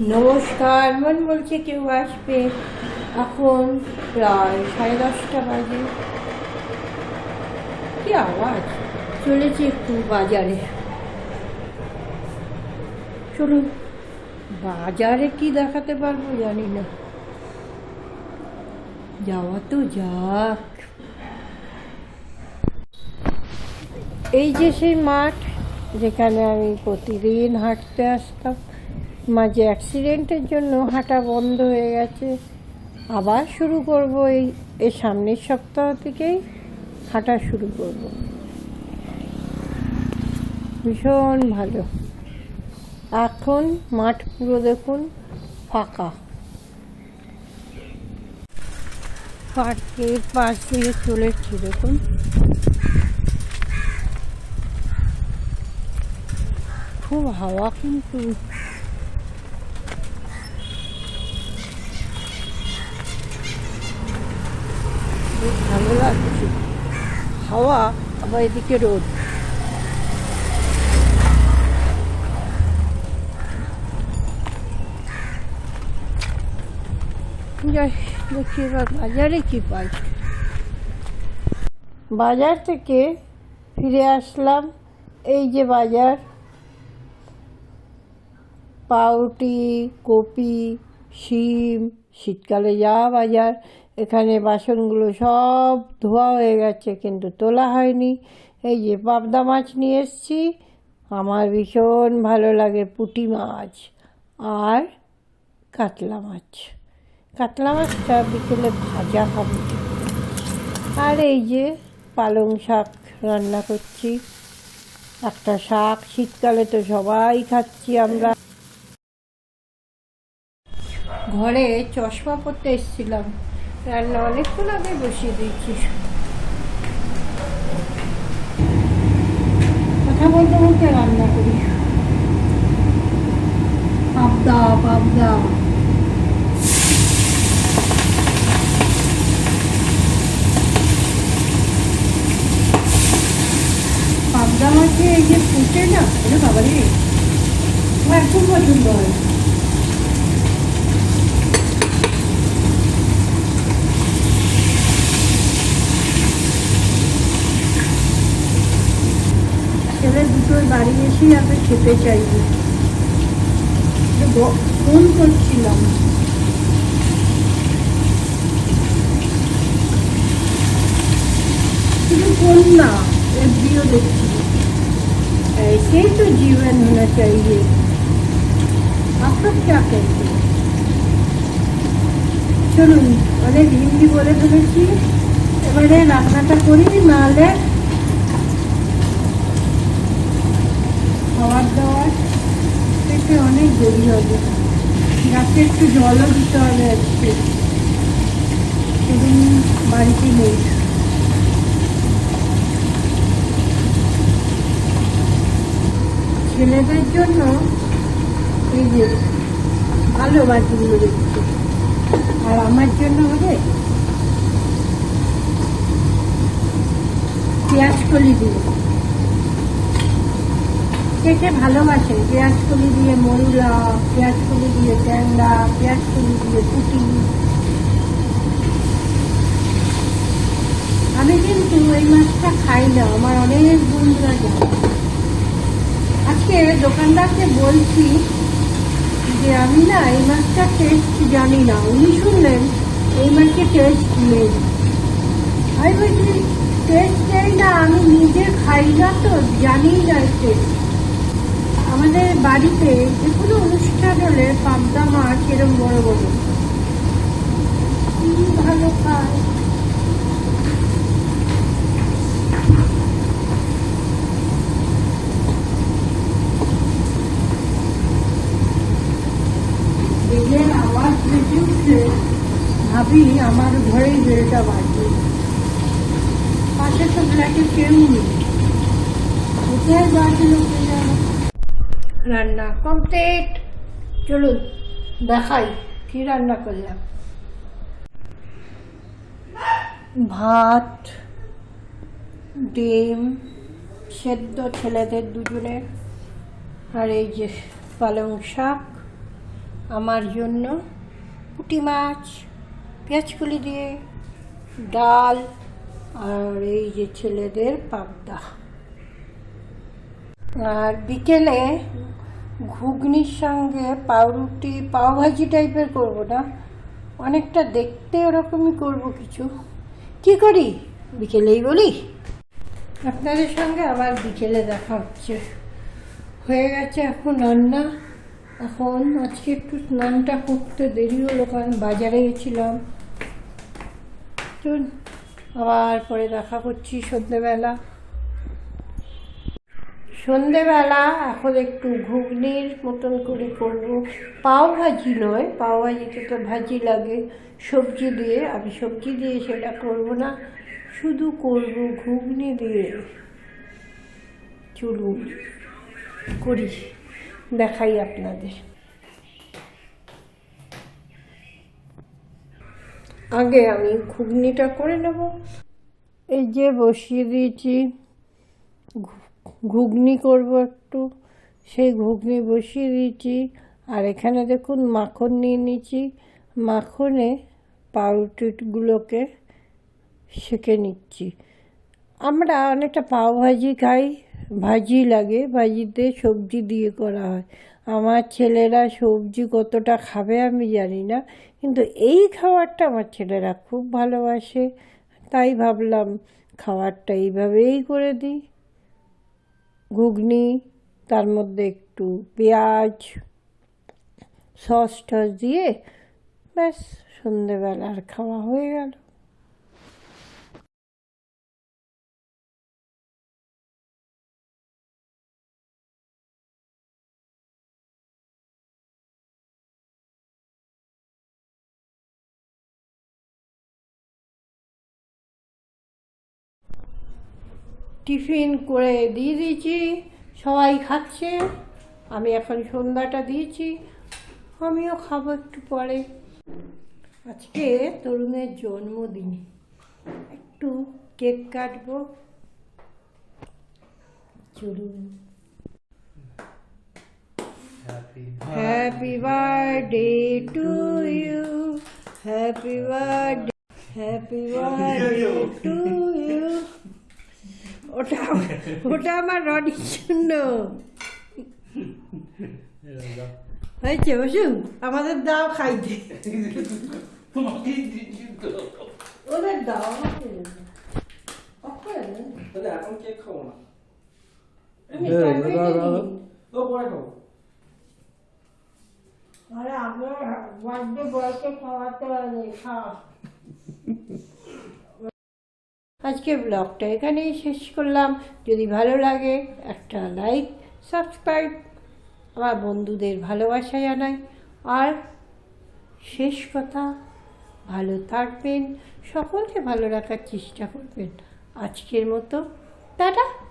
নমস্কার, মন বলছে কেউ আসবে। এখন প্রায় সাড়ে দশটা বাজে। কি আওয়াজ? চলেছে একটু বাজারে। চলুন, বাজারে কি দেখাতে পারব জানি না। যাওয়া তো যাক। এই যে সেই মাঠ, যেখানে আমি প্রতিদিন হাঁটতে আসতাম মাঝে অ্যাক্সিডেন্টের জন্য হাঁটা বন্ধ হয়ে গেছে। আবার শুরু করব এই এই সামনের সপ্তাহ থেকেই হাঁটা শুরু করব। ভীষণ ভালো। এখন মাঠ পুরো দেখুন ফাঁকা। পার্কের পাশ দিয়ে চলেছি দেখুন। খুব হাওয়া কিন্তু ভালো লাগছে হাওয়া, আবার এদিকে রোদ। দেখি এবার বাজারে কি পাই। বাজার থেকে ফিরে আসলাম, এই যে বাজার। পাউটি কপি, শিম, শীতকালে যা বাজার। এখানে বাসনগুলো সব ধোয়া হয়ে গেছে, কিন্তু তোলা হয়নি। এই যে পাবদা মাছ নিয়ে এসছি, আমার ভীষণ ভালো লাগে পুঁটি মাছ আর কাতলা মাছ। কাতলা মাছটা বিকেলে ভাজা হবে। আর এই যে পালং শাক রান্না করছি। একটা শাক, শীতকালে তো সবাই খাচ্ছি আমরা। ঘরে চশমা পরতে এসেছিলাম। রান্না অনেকক্ষণ আগে বসিয়ে দিয়েছি। কথা বলতে বলতে রান্না করি। পাবদা পাবদা পাবদা মাছে এই যে ফুটে না ওরে বাবারে, আমার খুব পছন্দ হয়। সকালে দুটোর বাড়ি এসেই আমরা খেতে চাইব ফোন করছিলাম। শুধু ফোন না এফবিও দেখছি। ऐसे তো জীবন होना চাই আপনার लोग क्या চলুন, অনেক হিন্দি বলে ফেলেছি। এবারে রান্নাটা করি, নাহলে পেটে অনেক দেরি হবে। গাছে একটু জলও দিতে হবে আজকে। সেদিন বাড়িতে নেই। ছেলেদের জন্য এই যে ভালো বাটিগুলো দেখছি। আর আমার জন্য হবে পেঁয়াজ কলি দিয়ে। কে ভালোবাসে পেঁয়াজ কলি দিয়ে মরুলা, পেঁয়াজ কলি দিয়ে ট্যাংরা, পেঁয়াজ কলি দিয়ে পুটি। আমি কিন্তু এই মাছটা খাই না, আমার অনেক বন্ধুরা জানে। আজকে দোকানদারকে বলছি যে আমি না এই মাছটা টেস্ট জানি না। উনি শুনলেন, এই মাছের টেস্ট নেই আমি বলছি টেস্ট নেই না, আমি নিজে খাই না তো জানি না টেস্ট আমাদের বাড়িতে যে কোনো অনুষ্ঠান হলে পাবদা মাছ এরম বড় বড়? ভালো খায় ভাবি আমার ঘরেই বেলটা বাজবে। পাশে তো ফ্ল্যাটে কেউ নেই। কোথায় বাজলো কে জানে? রান্না কমপ্লিট চলুন, দেখাই কি রান্না করলাম। ভাত, ডিম, সেদ্ধ ছেলেদের দুজনের আর এই যে পালং শাক, আমার জন্য পুঁটি মাছ, পেঁয়াজকুলি দিয়ে, ডাল, আর এই যে ছেলেদের পাবদা। আর বিকেলে ঘুগনির সঙ্গে পাউরুটি, পাওভাজি টাইপের করব না। অনেকটা দেখতে ওরকমই করব কিছু। কি করি? বিকেলেই বলি। আপনাদের সঙ্গে আবার বিকেলে দেখা হচ্ছে। হয়ে গেছে এখন রান্না। এখন আজকে একটু স্নানটা করতে দেরি হলো, কারণ বাজারে গেছিলাম। আবার পরে দেখা করছি সন্ধেবেলা সন্ধেবেলা এখন একটু ঘুগনির মতন করে করব। পাও ভাজি নয়, পাও ভাজিতে তো ভাজি লাগে। সবজি দিয়ে, আমি সবজি দিয়ে সেটা করব না, শুধু করব ঘুগনি দিয়ে চলুন করি, দেখাই আপনাদের। আগে আমি ঘুগনিটা করে নেব। এই যে বসিয়ে দিয়েছি ঘুগনি করব একটু। সেই ঘুগনি বসিয়ে দিয়েছি। আর এখানে দেখুন মাখন নিয়ে নিয়েছি। মাখনে পাউরুটিগুলোকে সেঁকে নিচ্ছি। আমরা অনেকটা পাও ভাজি খাই। ভাজি লাগে, ভাজিতে সবজি দিয়ে করা হয়। আমার ছেলেরা সবজি কতটা খাবে আমি জানি না। কিন্তু এই খাবারটা আমার ছেলেরা খুব ভালোবাসে। তাই ভাবলাম খাবারটা এইভাবেই করে দিই। ঘুগনি তার মধ্যে একটু পেঁয়াজ সস টস দিয়ে ব্যাস সন্ধেবেলার খাওয়া হয়ে গেল। টিফিন করে দিয়ে দিয়েছি সবাই খাচ্ছে আমি এখন সন্ধ্যাটা দিয়েছি আমিও খাব একটু পরে। আজকে তরুণের জন্মদিন একটু কেক কাটবো। চলুন। Happy birthday to you happy birthday happy birthday to you ওটা ওটা আমার রনির জন্য। হয়েছে বসু? আমাদের দাও খাইতে। ওদের দাও এখন কেক খাব না। আরে আমরা বার্থডে খাওয়াতে পারি খাও। আজকে ব্লগটা এখানেই শেষ করলাম। যদি ভালো লাগে, একটা লাইক সাবস্ক্রাইব আমার বন্ধুদের ভালোবাসা জানাই। আর শেষ কথা, ভালো থাকবেন, সকলকে ভালো রাখার চেষ্টা করবেন। আজকের মতো, টাটা!